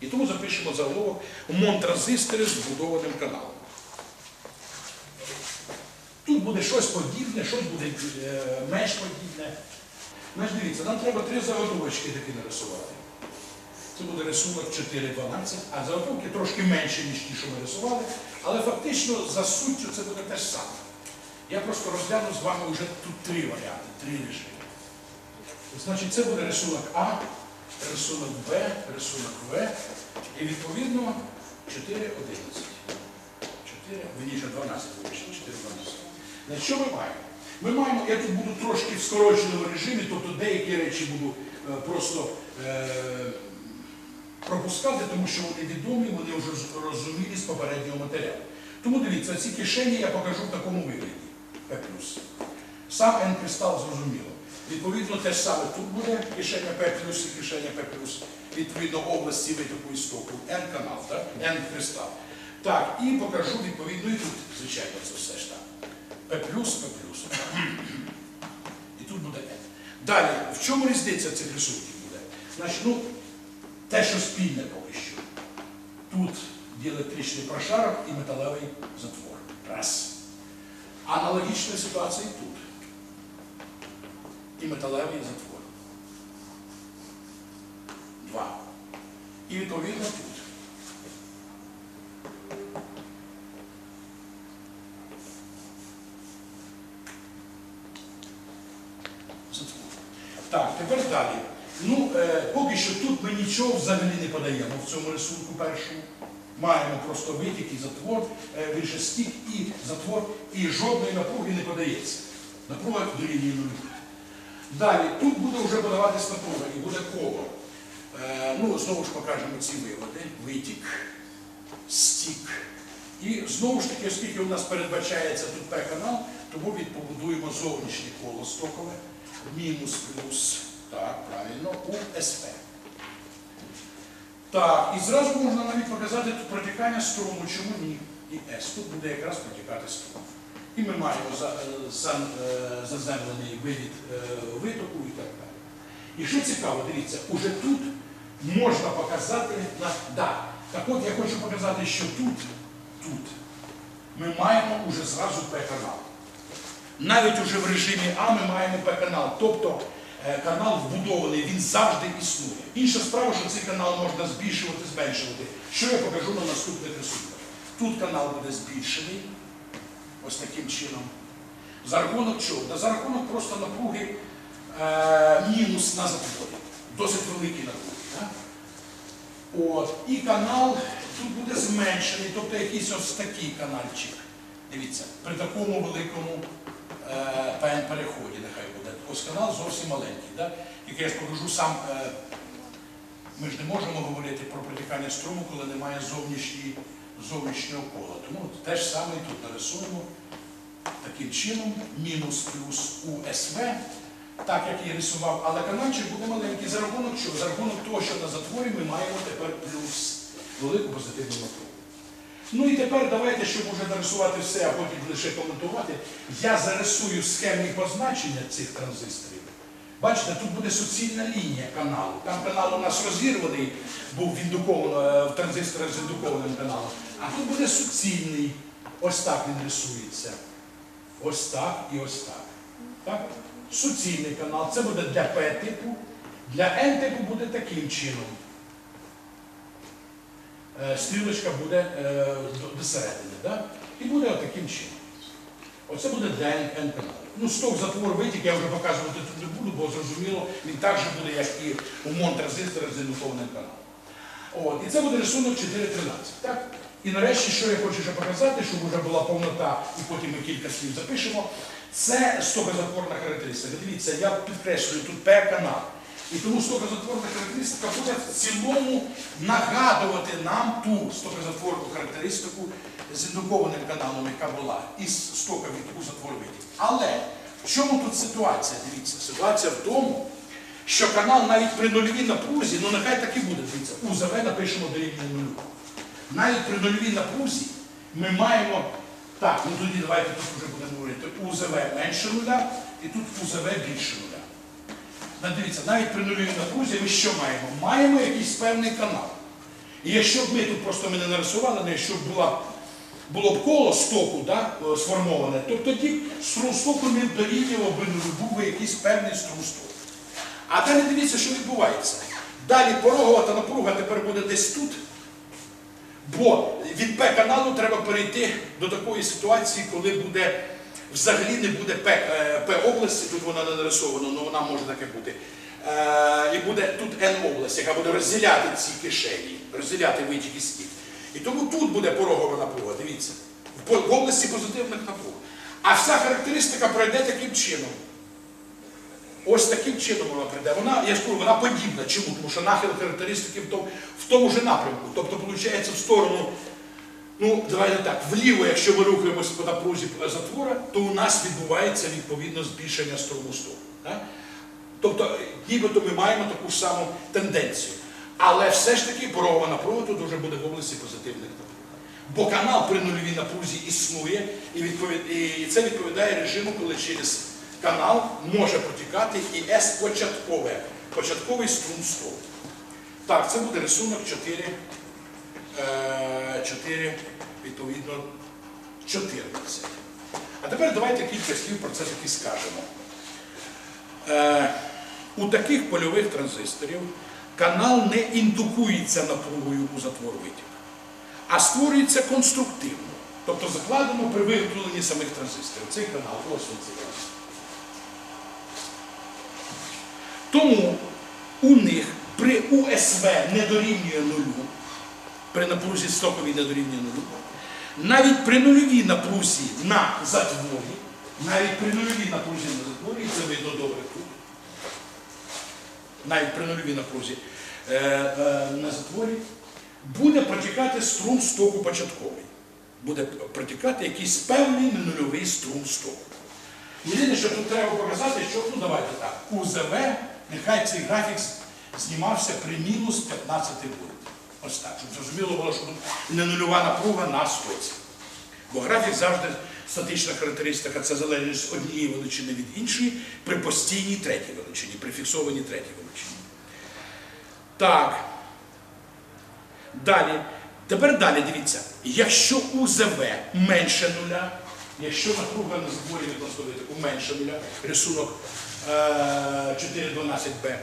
І тому запишемо заголовок монтранзистори з вбудованим каналом. Тут буде щось подібне, щось буде е, менш подібне. Значить, дивіться, нам треба три заготовочки такі нарисувати. Це буде рисунок 4.12, а заготовки трошки менше, ніж ті, що ми рисували, але фактично за суттю це буде те ж саме. Я просто розгляну з вами вже тут три варіанти, три режими. Значить, це буде рисунок А, рисунок Б, рисунок В і відповідно 4.11. 4, вірніше 12, вибачте, 4.12. Значить, що ми маємо? Ми маємо, я тут буду трошки в скороченому режимі, тобто деякі речі буду е, просто е, пропускати, тому що вони відомі, вони вже розумілі з попереднього матеріалу. Тому дивіться, ці кишені я покажу в такому вигляді. П+. Сам N-кристал зрозуміло. Відповідно, те ж саме тут буде кишеня П і кишеня П відповідно області витоку істоку, N-канал, так? N-кристал. Так, і покажу відповідно і тут, звичайно, це все ж так. П П І тут буде N. Далі, в чому різниця цих рисунків буде? Значить, ну, те, що спільне поки що. Тут діелектричний прошарок і металевий затвор. Раз. Аналогічна ситуація і тут. І металевий затвор. Два. І відповідно тут. Затвор. Так, тепер далі. Ну, е, поки що тут ми нічого взагалі не подаємо в цьому рисунку першому. Маємо просто витік і затвор, е, більше стік і затвор, і жодної напруги не подається. Напруга дорівнює нулю. Далі, тут буде вже подаватись напруга і буде коло. Е, ну, знову ж покажемо ці виводи. Витік, стік. І знову ж таки, оскільки у нас передбачається тут П-канал, тому відпобудуємо зовнішнє коло стокове, мінус плюс, так, правильно, у СП. Так, і зразу можна навіть показати тут протікання струму, чому ні? І С. Тут буде якраз протікати струм. І ми маємо за, е, за, е, заземлений вивід е, витоку і так далі. І що цікаво, дивіться, уже тут можна показати на да. Так от я хочу показати, що тут, тут ми маємо уже зразу П-канал. Навіть уже в режимі А ми маємо П-канал. Тобто канал вбудований, він завжди існує. Інша справа, що цей канал можна збільшувати, зменшувати. Що я покажу на наступних рисунках. Тут канал буде збільшений, ось таким чином. За рахунок чого? Та за рахунок просто напруги е, мінус на затворі. Досить великий напруги. От. І канал тут буде зменшений, тобто якийсь ось такий канальчик. Дивіться, при такому великому е, переході нехай буде. Ось канал зовсім маленький. Да? Тільки я покажу сам. Е, ми ж не можемо говорити про протікання струму, коли немає зовнішньої, зовнішнього кола. Тому те ж саме і тут нарисуємо таким чином, мінус плюс УСВ, так як я рисував, але канальчик буде маленький. За рахунок чого? За рахунок того, що на затворі ми маємо тепер плюс велику позитивну напругу. Ну і тепер давайте, щоб уже нарисувати все, а потім лише коментувати, я зарисую схемні позначення цих транзисторів. Бачите, тут буде суцільна лінія каналу. Там канал у нас розірваний, був індуковано, в транзисторах з індукованим каналом. А тут буде суцільний. Ось так він рисується. Ось так і ось так. так? Суцільний канал. Це буде для П-типу. Для N-типу буде таким чином. Е, Стрілочка буде е, до, до середини. Да? І буде отаким чином. Оце буде для N-каналу. Ну, сток затвор витік я вже показувати тут не буду, бо зрозуміло, він так же буде, як і у монтранзистора з індукованим каналом. От, і це буде рисунок 4.13. Так? І нарешті, що я хочу ще показати, щоб вже була повнота, і потім ми кілька слів запишемо, це стокозатворна характеристика. Дивіться, я підкреслюю тут П-канал. І тому стокозатворна характеристика буде в цілому нагадувати нам ту стокозатворну характеристику з індукованим каналом, яка була, із стока від затвор. Але в чому тут ситуація? Дивіться, ситуація в тому, що канал навіть при нульовій напрузі, ну нехай так і буде, дивіться, УЗВ напишемо дорівнює нулю. Навіть при нульовій напрузі ми маємо, так, ну тоді давайте тут вже будемо говорити, УЗВ менше нуля і тут УЗВ більше нуля. Ну, Дивіться, навіть при нульовій напрузі ми що маємо? Маємо якийсь певний канал. І якщо б ми тут просто ми не нарисували, але якщо б була, було б коло стоку да, е, сформоване, то тоді струм стоку не дорівнював би, був би якийсь певний струм стоку. А далі дивіться, що відбувається. Далі порогова та напруга тепер буде десь тут. Бо від П каналу треба перейти до такої ситуації, коли буде взагалі не буде П, е, тут вона не нарисована, але вона може таке бути. Е, І буде тут Н область, яка буде розділяти ці кишені, розділяти витік стік. І тому тут буде порогова напруга, дивіться, в області позитивних напруг. А вся характеристика пройде таким чином. Ось таким чином вона прийде. Вона, я ж кажу, вона подібна. Чому? Тому що нахил характеристики в тому, в тому ж напрямку. Тобто, виходить, в сторону, ну, давайте так, вліво, якщо ми рухаємося по напрузі затвора, то у нас відбувається відповідно збільшення струму столу. Так? Тобто, нібито ми маємо таку ж саму тенденцію. Але все ж таки порогова напруга тут вже буде в області позитивних напруг. Бо канал при нульовій напрузі існує, і, відповід... і це відповідає режиму, коли через канал може протікати і С початкове, початковий струм столу. Так, це буде рисунок 4, е, 4 відповідно, 14. А тепер давайте кілька слів про це таки скажемо. Е, у таких польових транзисторів канал не індукується напругою у затвор витік, а створюється конструктивно. Тобто закладено при виготовленні самих транзисторів. Цей канал, ось він цей канал. Тому у них при УСВ не дорівнює нулю, при напрузі стоковій не дорівнює нулю, навіть при нульовій напрузі на затворі, навіть при нульовій напрузі на затворі, це видно добре тут, навіть при нульовій напрузі е, е, на затворі, буде протікати струм стоку початковий. Буде протікати якийсь певний ненульовий струм стоку. Єдине, що тут треба показати, що, ну давайте так, УЗВ, нехай цей графік знімався при мінус 15 вольт. Ось так, щоб зрозуміло було, що не нульова напруга на стоці. Бо графік завжди статична характеристика це залежність однієї величини від іншої при постійній третій величині, при фіксованій третій величині. Так. Далі. Тепер далі дивіться. Якщо УЗВ менше нуля, якщо напруга на зборі відносно витоку менше нуля, рисунок е, 412Б,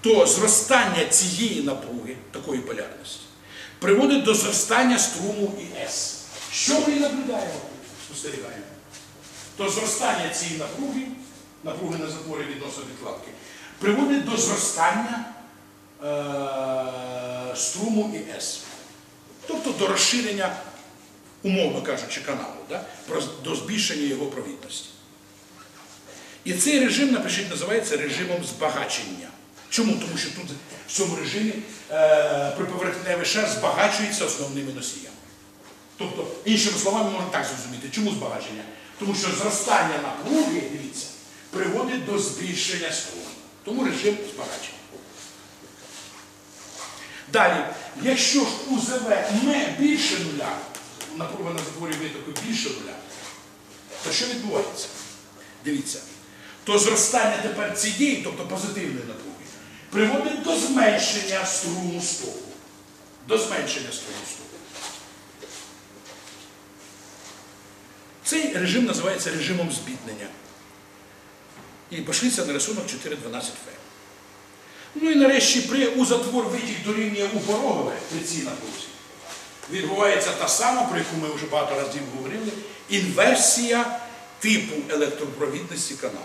то зростання цієї напруги, такої полярності, приводить до зростання струму ІС. Що ми і наблюдаємо, спостерігаємо? То зростання цієї напруги, напруги на затворі відносно відкладки, приводить до зростання е, струму ІС. Тобто до розширення, умовно кажучи, каналу, да? до збільшення його провідності. І цей режим, напишіть, називається режимом збагачення. Чому? Тому що тут в цьому режимі е, приповерхневий шар збагачується основними носіями. Тобто, іншими словами, можна так зрозуміти, чому збагачення? Тому що зростання напруги, дивіться, приводить до збільшення струму. Тому режим збагачення. Далі, якщо ж УЗВ не більше нуля, напруга на затворі витоку більше нуля, то що відбувається? Дивіться, то зростання тепер цієї, тобто позитивної напруги, приводить до зменшення струму стоку. До зменшення струму стоку. Цей режим називається режимом збіднення. І пошліться на рисунок 4.12Ф. Ну і нарешті при у затвор витік дорівнює у порогове при цій напрузі. Відбувається та сама, про яку ми вже багато разів говорили, інверсія типу електропровідності каналу.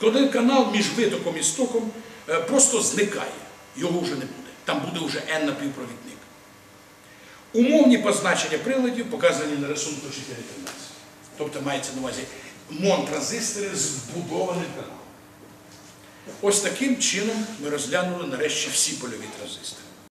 Коли канал між витоком і стоком е, просто зникає, його вже не буде. Там буде вже N напівпровідник. Умовні позначення приладів показані на рисунку 4.13. Тобто мається на увазі мон-транзистори з вбудованим каналом. Ось таким чином ми розглянули нарешті всі польові транзистори.